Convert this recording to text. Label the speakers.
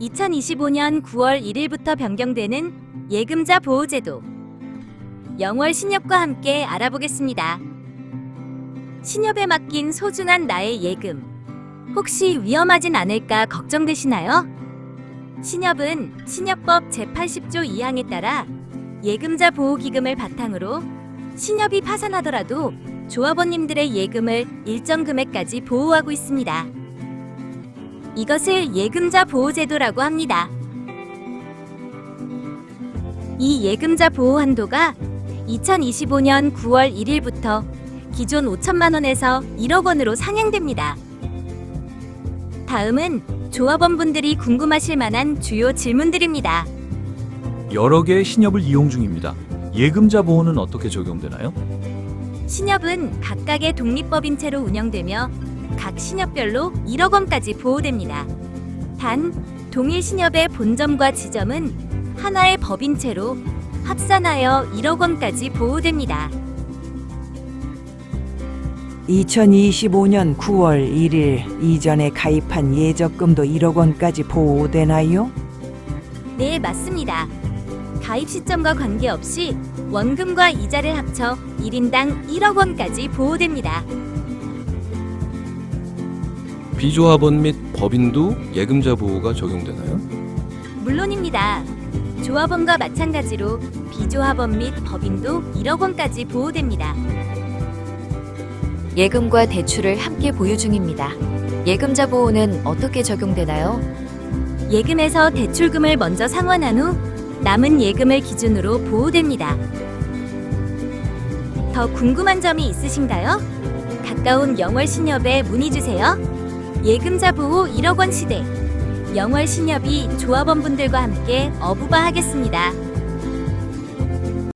Speaker 1: 2025년 9월 1일부터 변경되는 예금자 보호제도. 영월 신협과 함께 알아보겠습니다. 신협에 맡긴 소중한 나의 예금. 혹시 위험하진 않을까 걱정되시나요? 신협은 신협법 제80조 2항에 따라 예금자 보호기금을 바탕으로 신협이 파산하더라도 조합원님들의 예금을 일정 금액까지 보호하고 있습니다. 이것을 예금자 보호제도라고 합니다. 이 예금자 보호 한도가 2025년 9월 1일부터 기존 5천만 원에서 1억 원으로 상향됩니다. 다음은 조합원분들이 궁금하실 만한 주요 질문들입니다.
Speaker 2: 여러 개의 신협을 이용 중입니다. 예금자 보호는 어떻게 적용되나요?
Speaker 1: 신협은 각각의 독립법인 채로 운영되며 각 신협별로 1억 원까지 보호됩니다. 단, 동일 신협의 본점과 지점은 하나의 법인채로 합산하여 1억 원까지 보호됩니다.
Speaker 3: 2025년 9월 1일 이전에 가입한 예적금도 1억 원까지 보호되나요?
Speaker 1: 네, 맞습니다. 가입 시점과 관계없이 원금과 이자를 합쳐 1인당 1억 원까지 보호됩니다.
Speaker 4: 비조합원 및 법인도 예금자 보호가 적용되나요?
Speaker 1: 물론입니다. 조합원과 마찬가지로 비조합원 및 법인도 1억 원까지 보호됩니다.
Speaker 5: 예금과 대출을 함께 보유 중입니다. 예금자 보호는 어떻게 적용되나요?
Speaker 1: 예금에서 대출금을 먼저 상환한 후 남은 예금을 기준으로 보호됩니다. 더 궁금한 점이 있으신가요? 가까운 영월신협에 문의 주세요. 예금자 보호 1억 원 시대. 영월 신협이 조합원분들과 함께 어부바 하겠습니다.